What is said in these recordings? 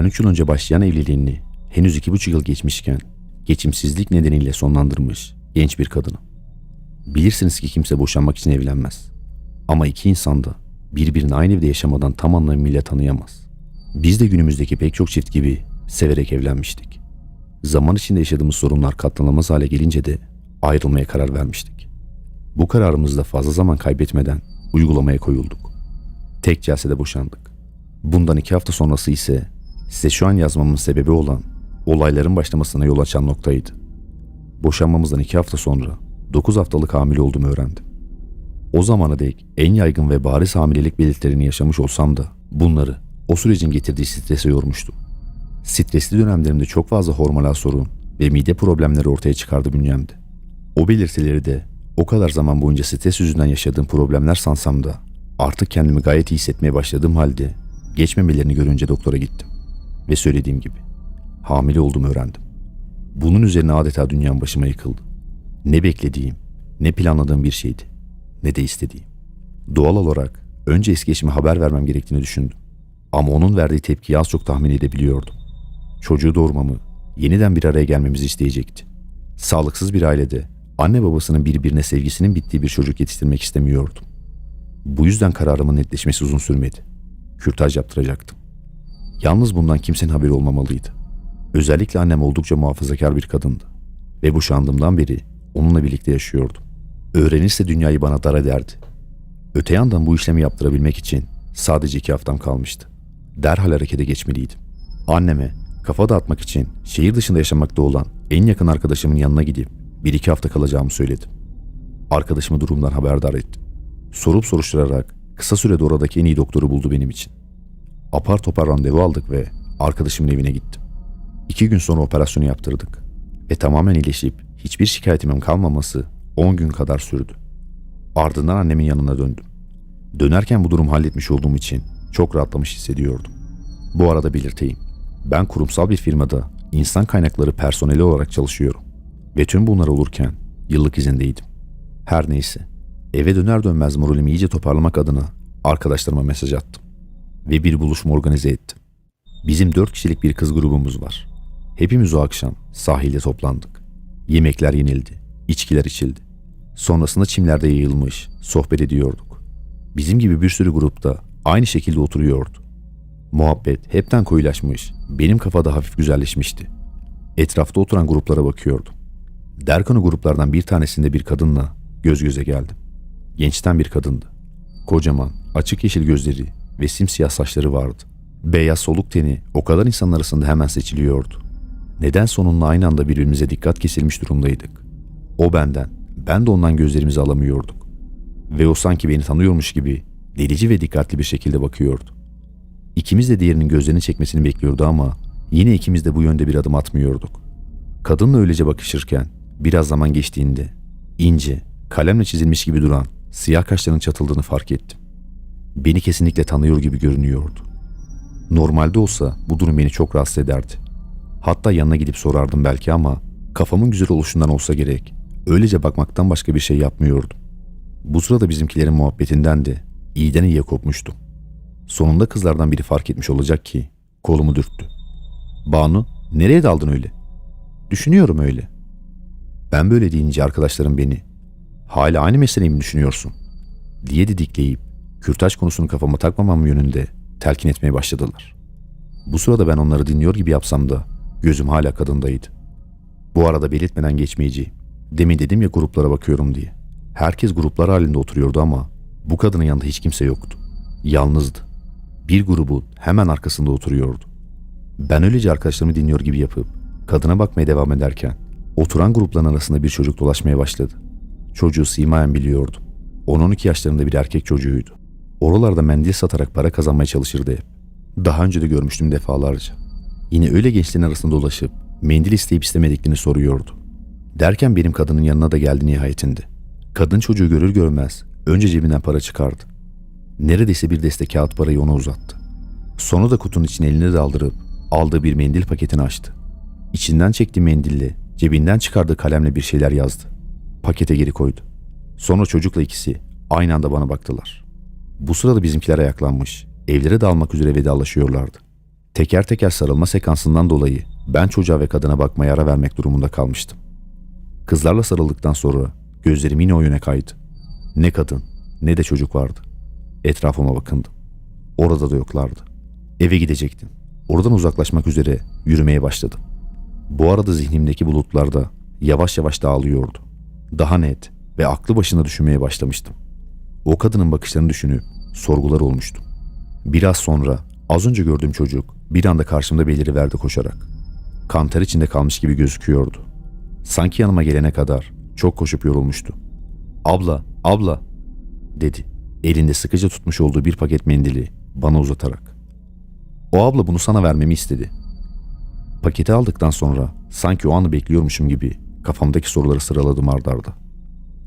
Ben 3 yıl önce başlayan evliliğini henüz 2,5 yıl geçmişken geçimsizlik nedeniyle sonlandırmış genç bir kadınım. Bilirsiniz ki kimse boşanmak için evlenmez. Ama iki insan da birbirini aynı evde yaşamadan tam anlamıyla tanıyamaz. Biz de günümüzdeki pek çok çift gibi severek evlenmiştik. Zaman içinde yaşadığımız sorunlar katlanılmaz hale gelince de ayrılmaya karar vermiştik. Bu kararımızda fazla zaman kaybetmeden uygulamaya koyulduk. Tek celsede boşandık. Bundan iki hafta sonrası ise size şu an yazmamın sebebi olan olayların başlamasına yol açan noktaydı. Boşanmamızdan iki hafta sonra 9 haftalık hamile olduğumu öğrendim. O zamana dek en yaygın ve bariz hamilelik belirtilerini yaşamış olsam da bunları o sürecin getirdiği strese yormuştum. Stresli dönemlerimde çok fazla hormonal sorun ve mide problemleri ortaya çıkardı bünyemde. O belirtileri de o kadar zaman boyunca stres yüzünden yaşadığım problemler sansam da artık kendimi gayet iyi hissetmeye başladığım halde geçmemelerini görünce doktora gittim. Ve söylediğim gibi hamile olduğumu öğrendim. Bunun üzerine adeta dünyam başıma yıkıldı. Ne beklediğim, ne planladığım bir şeydi, ne de istediğim. Doğal olarak önce eski eşime haber vermem gerektiğini düşündüm. Ama onun verdiği tepkiyi az çok tahmin edebiliyordum. Çocuğu doğurmamı, yeniden bir araya gelmemizi isteyecekti. Sağlıksız bir ailede anne babasının birbirine sevgisinin bittiği bir çocuk yetiştirmek istemiyordum. Bu yüzden kararımın netleşmesi uzun sürmedi. Kürtaj yaptıracaktım. Yalnız bundan kimsenin haberi olmamalıydı. Özellikle annem oldukça muhafazakar bir kadındı. Ve boşandığımdan beri onunla birlikte yaşıyordum. Öğrenirse dünyayı bana dar ederdi. Öte yandan bu işlemi yaptırabilmek için sadece iki haftam kalmıştı. Derhal harekete geçmeliydim. Anneme kafa dağıtmak için şehir dışında yaşamakta olan en yakın arkadaşımın yanına gidip bir iki hafta kalacağımı söyledim. Arkadaşımı durumdan haberdar ettim. Sorup soruşturarak kısa sürede oradaki en iyi doktoru buldu benim için. Apar topar randevu aldık ve arkadaşımın evine gittim. İki gün sonra operasyonu yaptırdık. Ve tamamen iyileşip hiçbir şikayetimin kalmaması 10 gün kadar sürdü. Ardından annemin yanına döndüm. Dönerken bu durumu halletmiş olduğum için çok rahatlamış hissediyordum. Bu arada belirteyim. Ben kurumsal bir firmada insan kaynakları personeli olarak çalışıyorum. Ve tüm bunlar olurken yıllık izindeydim. Her neyse. Eve döner dönmez moralimi iyice toparlamak adına arkadaşlarıma mesaj attım. Ve bir buluşma organize ettim. Bizim dört kişilik bir kız grubumuz var. Hepimiz o akşam sahilde toplandık. Yemekler yenildi, içkiler içildi. Sonrasında çimlerde yayılmış, sohbet ediyorduk. Bizim gibi bir sürü grupta aynı şekilde oturuyordu. Muhabbet hepten koyulaşmış, benim kafada hafif güzelleşmişti. Etrafta oturan gruplara bakıyordum. Derkanı gruplardan bir tanesinde bir kadınla göz göze geldim. Gençten bir kadındı. Kocaman, açık yeşil gözleri ve simsiyah saçları vardı. Beyaz soluk teni o kadar insan arasında hemen seçiliyordu. Neden sonunla aynı anda birbirimize dikkat kesilmiş durumdaydık. O benden, ben de ondan gözlerimizi alamıyorduk. Ve o sanki beni tanıyormuş gibi delici ve dikkatli bir şekilde bakıyordu. İkimiz de diğerinin gözlerini çekmesini bekliyordu ama yine ikimiz de bu yönde bir adım atmıyorduk. Kadınla öylece bakışırken biraz zaman geçtiğinde ince, kalemle çizilmiş gibi duran siyah kaşlarının çatıldığını fark ettim. Beni kesinlikle tanıyor gibi görünüyordu. Normalde olsa bu durum beni çok rahatsız ederdi. Hatta yanına gidip sorardım belki ama kafamın güzel oluşundan olsa gerek. Öylece bakmaktan başka bir şey yapmıyordum. Bu sırada bizimkilerin muhabbetinden de iyiden iyiye kopmuştum. Sonunda kızlardan biri fark etmiş olacak ki kolumu dürttü. Banu nereye daldın öyle? Düşünüyorum öyle. Ben böyle deyince arkadaşlarım beni hala aynı meseleyi mi düşünüyorsun? diye didikleyip kürtaj konusunu kafama takmamam yönünde telkin etmeye başladılar. Bu sırada ben onları dinliyor gibi yapsam da gözüm hala kadındaydı. Bu arada belirtmeden geçmeyeceğim. Demin dedim ya gruplara bakıyorum diye. Herkes gruplar halinde oturuyordu ama bu kadının yanında hiç kimse yoktu. Yalnızdı. Bir grubun hemen arkasında oturuyordu. Ben öylece arkadaşlarımı dinliyor gibi yapıp kadına bakmaya devam ederken oturan grupların arasında bir çocuk dolaşmaya başladı. Çocuğu simayen biliyordum. 10-12 yaşlarında bir erkek çocuğuydu. Oralarda mendil satarak para kazanmaya çalışırdı hep. Daha önce de görmüştüm defalarca. Yine öyle gençlerin arasında dolaşıp mendil isteyip istemediklerini soruyordu. Derken benim kadının yanına da geldi nihayetinde. Kadın çocuğu görür görmez önce cebinden para çıkardı. Neredeyse bir deste kağıt parayı ona uzattı. Sonra da kutunun içine elini daldırıp aldığı bir mendil paketini açtı. İçinden çektiği mendille cebinden çıkardığı kalemle bir şeyler yazdı. Pakete geri koydu. Sonra çocukla ikisi aynı anda bana baktılar. Bu sırada bizimkiler ayaklanmış, evlere dalmak üzere vedalaşıyorlardı. Teker teker sarılma sekansından dolayı ben çocuğa ve kadına bakmaya ara vermek durumunda kalmıştım. Kızlarla sarıldıktan sonra gözlerim yine o yöne kaydı. Ne kadın ne de çocuk vardı. Etrafıma bakındım. Orada da yoklardı. Eve gidecektim. Oradan uzaklaşmak üzere yürümeye başladım. Bu arada zihnimdeki bulutlar da yavaş yavaş dağılıyordu. Daha net ve aklı başına düşünmeye başlamıştım. O kadının bakışlarını düşünüp sorgular olmuştum. Biraz sonra az önce gördüğüm çocuk bir anda karşımda beliriverdi koşarak. Kanter içinde kalmış gibi gözüküyordu. Sanki yanıma gelene kadar çok koşup yorulmuştu. Abla, abla dedi. Elinde sıkıca tutmuş olduğu bir paket mendili bana uzatarak. O abla bunu sana vermemi istedi. Paketi aldıktan sonra sanki o anı bekliyormuşum gibi kafamdaki soruları sıraladım ardarda. arda.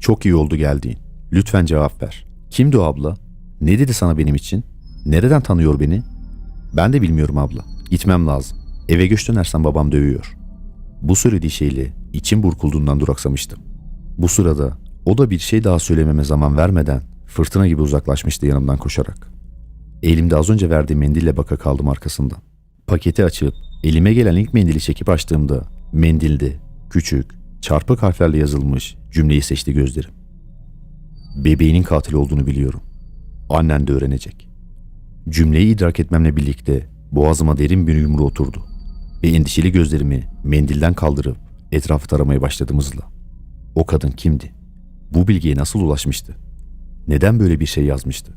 Çok iyi oldu geldiğin. Lütfen cevap ver. Kimdi o abla? Ne dedi sana benim için? Nereden tanıyor beni? Ben de bilmiyorum abla. Gitmem lazım. Eve göç dönersen babam dövüyor. Bu söylediği şeyle içim burkulduğundan duraksamıştım. Bu sırada o da bir şey daha söylememe zaman vermeden fırtına gibi uzaklaşmıştı yanımdan koşarak. Elimde az önce verdiğim mendille baka kaldım arkasından. Paketi açıp elime gelen ilk mendili çekip açtığımda mendilde küçük, çarpık harflerle yazılmış cümleyi seçti gözlerim. Bebeğinin katil olduğunu biliyorum. Annen de öğrenecek. Cümleyi idrak etmemle birlikte boğazıma derin bir yumru oturdu ve endişeli gözlerimi mendilden kaldırıp etrafı taramaya başladım hızla. O kadın kimdi? Bu bilgiye nasıl ulaşmıştı? Neden böyle bir şey yazmıştı?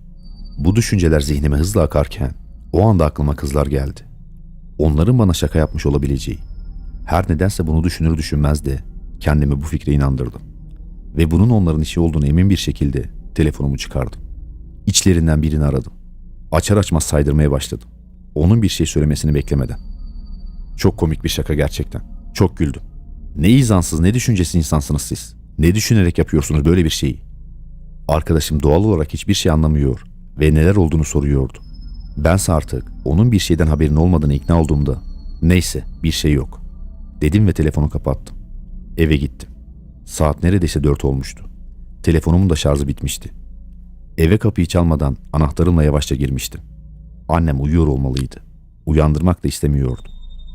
Bu düşünceler zihnime hızla akarken o anda aklıma kızlar geldi. Onların bana şaka yapmış olabileceği. Her nedense bunu düşünür düşünmez de kendimi bu fikre inandırdım. Ve bunun onların işi olduğunu emin bir şekilde telefonumu çıkardım. İçlerinden birini aradım. Açar açmaz saydırmaya başladım. Onun bir şey söylemesini beklemeden. Çok komik bir şaka gerçekten. Çok güldüm. Ne izansız ne düşüncesiz insansınız siz. Ne düşünerek yapıyorsunuz böyle bir şeyi? Arkadaşım doğal olarak hiçbir şey anlamıyor ve neler olduğunu soruyordu. Bense artık onun bir şeyden haberin olmadığını ikna olduğumda neyse bir şey yok. Dedim ve telefonu kapattım. Eve gittim. Saat neredeyse dört olmuştu. Telefonumun da şarjı bitmişti. Eve kapıyı çalmadan anahtarımla yavaşça girmiştim. Annem uyuyor olmalıydı. Uyandırmak da istemiyordu.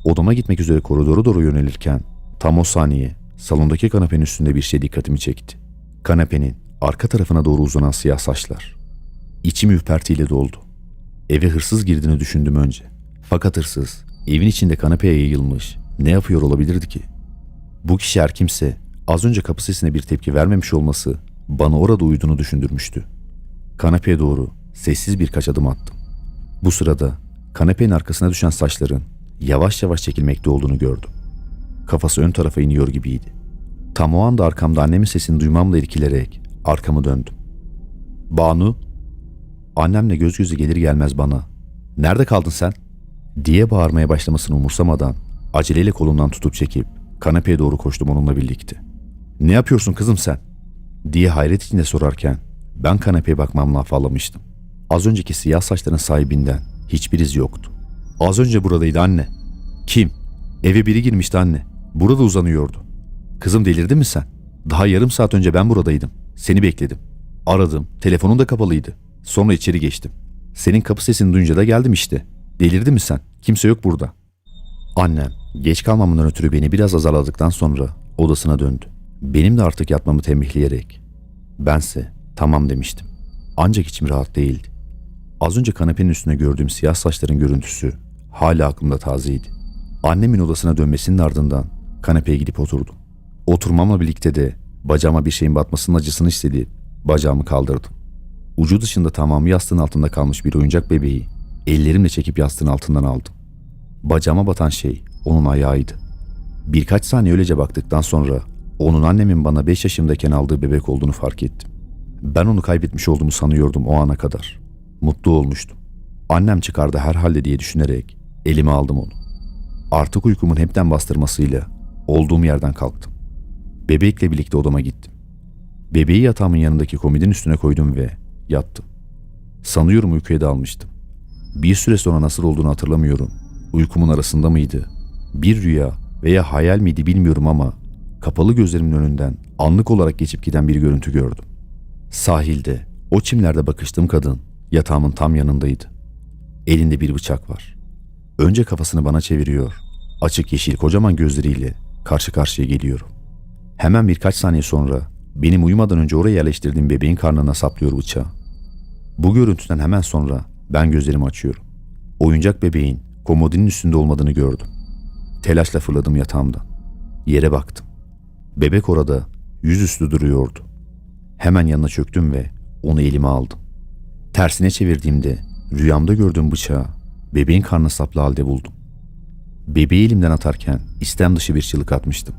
Odama gitmek üzere koridoru doğru yönelirken tam o saniye salondaki kanepenin üstünde bir şey dikkatimi çekti. Kanepenin arka tarafına doğru uzanan siyah saçlar. İçim ürpertiyle doldu. Eve hırsız girdiğini düşündüm önce. Fakat hırsız evin içinde kanepeye yayılmış ne yapıyor olabilirdi ki? Bu kişi her kimse az önce kapı sesine bir tepki vermemiş olması bana orada uyuduğunu düşündürmüştü. Kanepeye doğru sessiz birkaç adım attım. Bu sırada kanepenin arkasına düşen saçların yavaş yavaş çekilmekte olduğunu gördüm. Kafası ön tarafa iniyor gibiydi. Tam o anda arkamda annemin sesini duymamla irkilerek arkamı döndüm. Banu, annemle göz göze gelir gelmez bana, nerede kaldın sen? diye bağırmaya başlamasını umursamadan aceleyle kolumdan tutup çekip kanepeye doğru koştum onunla birlikte. Ne yapıyorsun kızım sen? diye hayret içinde sorarken ben kanepeye bakmamla afallamıştım. Az önceki siyah saçların sahibinden hiçbir iz yoktu. Az önce buradaydı anne. Kim? Eve biri girmişti anne. Burada uzanıyordu. Kızım delirdin mi sen? Daha yarım saat önce ben buradaydım. Seni bekledim. Aradım. Telefonun da kapalıydı. Sonra içeri geçtim. Senin kapı sesini duyunca da geldim işte. Delirdin mi sen? Kimse yok burada. Annem geç kalmamından ötürü beni biraz azarladıktan sonra odasına döndü. Benim de artık yatmamı tembihleyerek. Bense tamam demiştim. Ancak içim rahat değildi. Az önce kanepenin üstünde gördüğüm siyah saçların görüntüsü hala aklımda tazeydi. Annemin odasına dönmesinin ardından kanepeye gidip oturdum. Oturmamla birlikte de bacağıma bir şeyin batmasının acısını hissedip bacağımı kaldırdım. Ucu dışında tamamı yastığın altında kalmış bir oyuncak bebeği ellerimle çekip yastığın altından aldım. Bacağıma batan şey onun ayağıydı. Birkaç saniye öylece baktıktan sonra onun annemin bana 5 yaşımdayken aldığı bebek olduğunu fark ettim. Ben onu kaybetmiş olduğumu sanıyordum o ana kadar. Mutlu olmuştum. Annem çıkardı herhalde diye düşünerek elime aldım onu. Artık uykumun hepten bastırmasıyla olduğum yerden kalktım. Bebekle birlikte odama gittim. Bebeği yatağımın yanındaki komodin üstüne koydum ve yattım. Sanıyorum uykuya dalmıştım. Bir süre sonra nasıl olduğunu hatırlamıyorum. Uykumun arasında mıydı? Bir rüya veya hayal miydi bilmiyorum ama kapalı gözlerimin önünden anlık olarak geçip giden bir görüntü gördüm. Sahilde, o çimlerde bakıştığım kadın yatağımın tam yanındaydı. Elinde bir bıçak var. Önce kafasını bana çeviriyor. Açık yeşil kocaman gözleriyle karşı karşıya geliyorum. Hemen birkaç saniye sonra benim uyumadan önce oraya yerleştirdiğim bebeğin karnına saplıyor bıçağı. Bu görüntüden hemen sonra ben gözlerimi açıyorum. Oyuncak bebeğin komodinin üstünde olmadığını gördüm. Telaşla fırladım yatağımdan. Yere baktım. Bebek orada yüzüstü duruyordu. Hemen yanına çöktüm ve onu elime aldım. Tersine çevirdiğimde rüyamda gördüğüm bıçağı bebeğin karnına saplı halde buldum. Bebeği elimden atarken istem dışı bir çığlık atmıştım.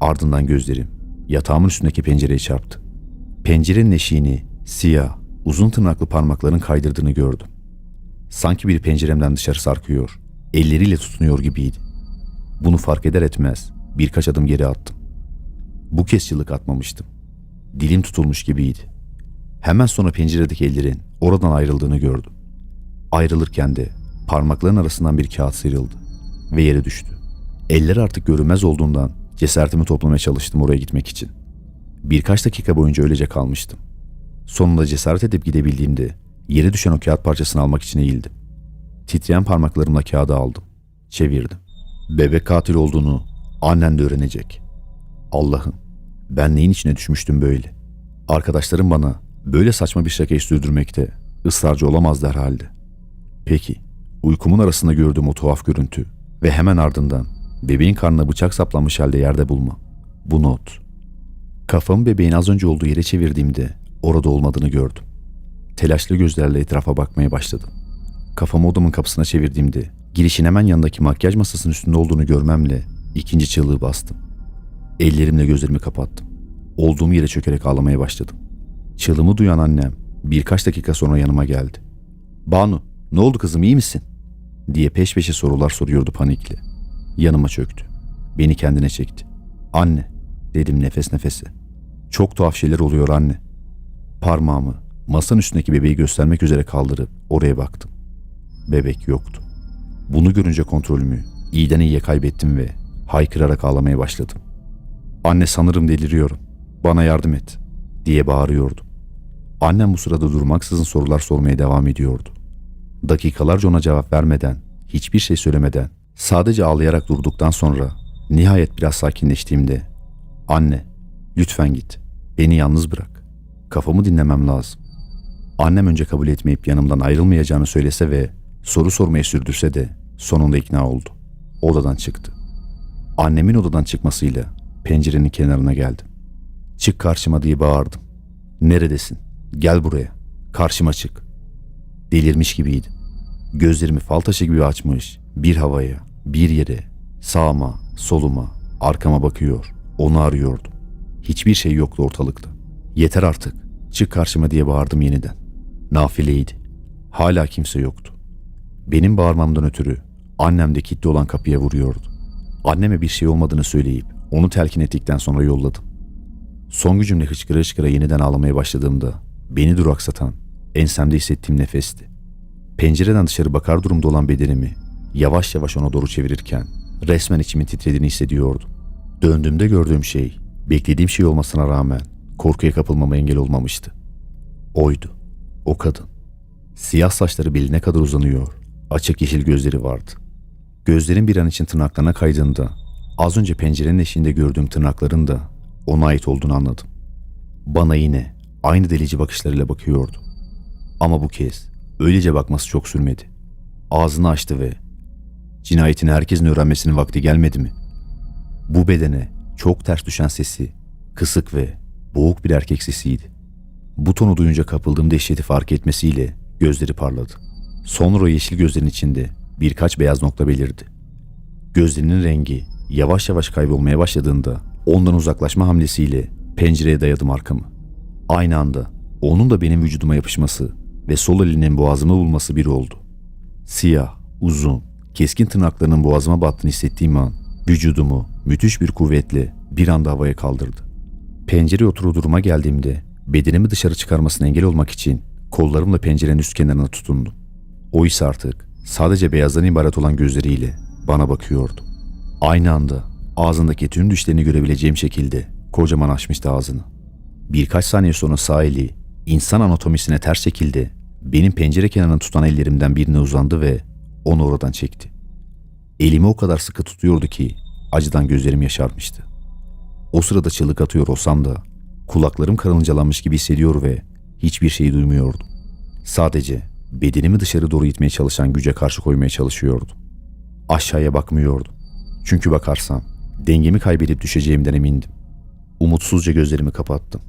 Ardından gözlerim yatağımın üstündeki pencereye çarptı. Pencerenin eşiğini siyah, uzun tırnaklı parmakların kaydırdığını gördüm. Sanki bir penceremden dışarı sarkıyor, elleriyle tutunuyor gibiydi. Bunu fark eder etmez birkaç adım geri attım. Bu kez çığlık atmamıştım. Dilim tutulmuş gibiydi. Hemen sonra penceredeki ellerin oradan ayrıldığını gördüm. Ayrılırken de parmakların arasından bir kağıt sıyrıldı ve yere düştü. Eller artık görünmez olduğundan cesaretimi toplamaya çalıştım oraya gitmek için. Birkaç dakika boyunca öylece kalmıştım. Sonunda cesaret edip gidebildiğimde yere düşen o kağıt parçasını almak için eğildim. Titreyen parmaklarımla kağıdı aldım. Çevirdim. Bebek katil olduğunu annen de öğrenecek. Allah'ım ben neyin içine düşmüştüm böyle? Arkadaşlarım bana böyle saçma bir şakayı sürdürmekte ısrarcı olamazdı herhalde. Peki uykumun arasında gördüğüm o tuhaf görüntü ve hemen ardından bebeğin karnına bıçak saplanmış halde yerde bulma. Bu not. Kafamı bebeğin az önce olduğu yere çevirdiğimde orada olmadığını gördüm. Telaşlı gözlerle etrafa bakmaya başladım. Kafamı odamın kapısına çevirdiğimde girişin hemen yanındaki makyaj masasının üstünde olduğunu görmemle ikinci çığlığı bastım. Ellerimle gözlerimi kapattım. Olduğum yere çökerek ağlamaya başladım. Çığlığımı duyan annem birkaç dakika sonra yanıma geldi. Banu, ne oldu kızım iyi misin? diye peş peşe sorular soruyordu panikle. Yanıma çöktü. Beni kendine çekti. Anne, dedim nefes nefese. Çok tuhaf şeyler oluyor anne. Parmağımı masanın üstündeki bebeği göstermek üzere kaldırıp oraya baktım. Bebek yoktu. Bunu görünce kontrolümü iyiden iyiye kaybettim ve haykırarak ağlamaya başladım. Anne sanırım deliriyorum. Bana yardım et diye bağırıyordum. Annem bu sırada durmaksızın sorular sormaya devam ediyordu. Dakikalarca ona cevap vermeden, hiçbir şey söylemeden, sadece ağlayarak durduktan sonra nihayet biraz sakinleştiğimde "Anne, lütfen git. Beni yalnız bırak. Kafamı dinlemem lazım." Annem önce kabul etmeyip yanımdan ayrılmayacağını söylese ve soru sormaya sürdürse de sonunda ikna oldu. Odadan çıktı. Annemin odadan çıkmasıyla pencerenin kenarına geldim. Çık karşıma diye bağırdım. Neredesin? Gel buraya. Karşıma çık. Delirmiş gibiydim. Gözlerimi fal taşı gibi açmış, bir havaya, bir yere, sağıma, soluma, arkama bakıyor, onu arıyordum. Hiçbir şey yoktu ortalıkta. Yeter artık, çık karşıma diye bağırdım yeniden. Nafileydi. Hala kimse yoktu. Benim bağırmamdan ötürü annem de kilitli olan kapıya vuruyordu. Anneme bir şey olmadığını söyleyip onu telkin ettikten sonra yolladım. Son gücümle hıçkıra hıçkıra yeniden ağlamaya başladığımda beni duraksatan ensemde hissettiğim nefesti. Pencereden dışarı bakar durumda olan bedenimi yavaş yavaş ona doğru çevirirken resmen içimin titrediğini hissediyordum. Döndüğümde gördüğüm şey beklediğim şey olmasına rağmen korkuya kapılmama engel olmamıştı. Oydu. O kadın. Siyah saçları beline kadar uzanıyor. Açık yeşil gözleri vardı. Gözlerin bir an için tırnaklarına kaydığında az önce pencerenin eşiğinde gördüğüm tırnakların da ona ait olduğunu anladım. Bana yine aynı delici bakışlarıyla bakıyordu. Ama bu kez öylece bakması çok sürmedi. Ağzını açtı ve cinayetini herkesin öğrenmesinin vakti gelmedi mi? Bu bedene çok ters düşen sesi kısık ve boğuk bir erkek sesiydi. Bu tonu duyunca kapıldığım dehşeti fark etmesiyle gözleri parladı. Sonra o yeşil gözlerin içinde birkaç beyaz nokta belirdi. Gözlerinin rengi yavaş yavaş kaybolmaya başladığında ondan uzaklaşma hamlesiyle pencereye dayadım arkamı. Aynı anda onun da benim vücuduma yapışması ve sol elinin boğazımı bulması bir oldu. Siyah, uzun, keskin tırnaklarının boğazıma battığını hissettiğim an vücudumu müthiş bir kuvvetle bir anda havaya kaldırdı. Pencereye oturur duruma geldiğimde bedenimi dışarı çıkarmasına engel olmak için kollarımla pencerenin üst kenarına tutundum. O ise artık sadece beyazdan ibaret olan gözleriyle bana bakıyordu. Aynı anda ağzındaki tüm düşlerini görebileceğim şekilde kocaman açmıştı ağzını. Birkaç saniye sonra sağ eli insan anatomisine ters şekilde benim pencere kenarını tutan ellerimden birine uzandı ve onu oradan çekti. Elimi o kadar sıkı tutuyordu ki acıdan gözlerim yaşarmıştı. O sırada çığlık atıyor olsam da kulaklarım karıncalanmış gibi hissediyor ve hiçbir şey duymuyordum. Sadece bedenimi dışarı doğru itmeye çalışan güce karşı koymaya çalışıyordum. Aşağıya bakmıyordum. Çünkü bakarsam dengemi kaybedip düşeceğimden emindim. Umutsuzca gözlerimi kapattım.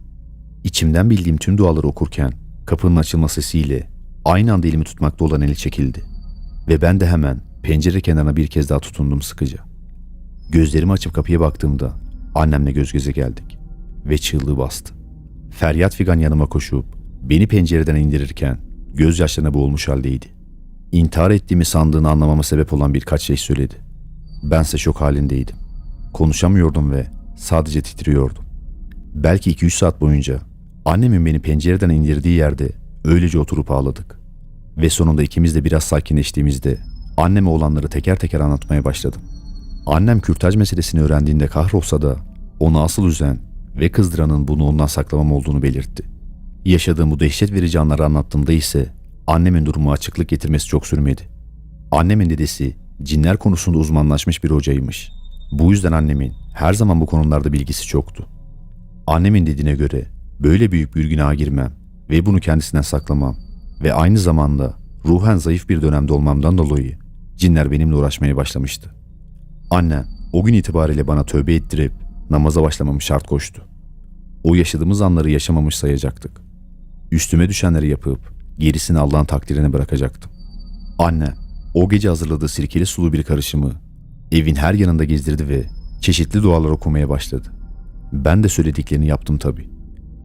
İçimden bildiğim tüm duaları okurken kapının açılma sesiyle aynı anda elimi tutmakta olan eli çekildi. Ve ben de hemen pencere kenarına bir kez daha tutundum sıkıca. Gözlerimi açıp kapıya baktığımda annemle göz göze geldik ve çığlığı bastı. Feryat figan yanıma koşup beni pencereden indirirken gözyaşlarına boğulmuş haldeydi. İntihar ettiğimi sandığını anlamama sebep olan birkaç şey söyledi. Bense şok halindeydim. Konuşamıyordum ve sadece titriyordum. Belki 2-3 saat boyunca annemin beni pencereden indirdiği yerde öylece oturup ağladık. Ve sonunda ikimiz de biraz sakinleştiğimizde anneme olanları teker teker anlatmaya başladım. Annem kürtaj meselesini öğrendiğinde kahrolsa da onu asıl üzen ve kızdıranın bunu ondan saklamam olduğunu belirtti. Yaşadığım bu dehşet verici anları anlattığımda ise annemin durumu açıklık getirmesi çok sürmedi. Annemin dedesi cinler konusunda uzmanlaşmış bir hocaymış. Bu yüzden annemin her zaman bu konularda bilgisi çoktu. Annemin dediğine göre böyle büyük bir günaha girmem ve bunu kendisinden saklamam ve aynı zamanda ruhen zayıf bir dönemde olmamdan dolayı cinler benimle uğraşmaya başlamıştı. Annem o gün itibariyle bana tövbe ettirip namaza başlamamı şart koştu. O yaşadığımız anları yaşamamış sayacaktık. Üstüme düşenleri yapıp gerisini Allah'ın takdirine bırakacaktım. Annem o gece hazırladığı sirkeli sulu bir karışımı evin her yanında gezdirdi ve çeşitli dualar okumaya başladı. Ben de söylediklerini yaptım tabii.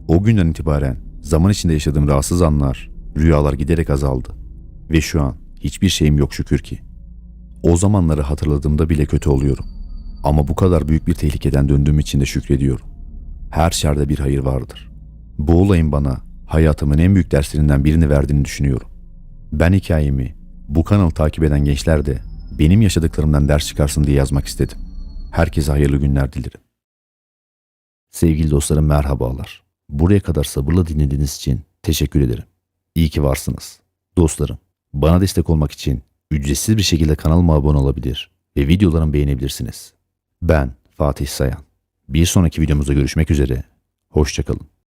O günden itibaren zaman içinde yaşadığım rahatsız anlar, rüyalar giderek azaldı. Ve şu an hiçbir şeyim yok şükür ki. O zamanları hatırladığımda bile kötü oluyorum. Ama bu kadar büyük bir tehlikeden döndüğüm için de şükrediyorum. Her şerde bir hayır vardır. Bu olayın bana hayatımın en büyük derslerinden birini verdiğini düşünüyorum. Ben hikayemi bu kanalı takip eden gençler de benim yaşadıklarımdan ders çıkarsın diye yazmak istedim. Herkese hayırlı günler dilerim. Sevgili dostlarım merhabalar. Buraya kadar sabırla dinlediğiniz için teşekkür ederim. İyi ki varsınız. Dostlarım, bana destek olmak için ücretsiz bir şekilde kanalıma abone olabilir ve videolarımı beğenebilirsiniz. Ben Fatih Sayan. Bir sonraki videomuzda görüşmek üzere. Hoşçakalın.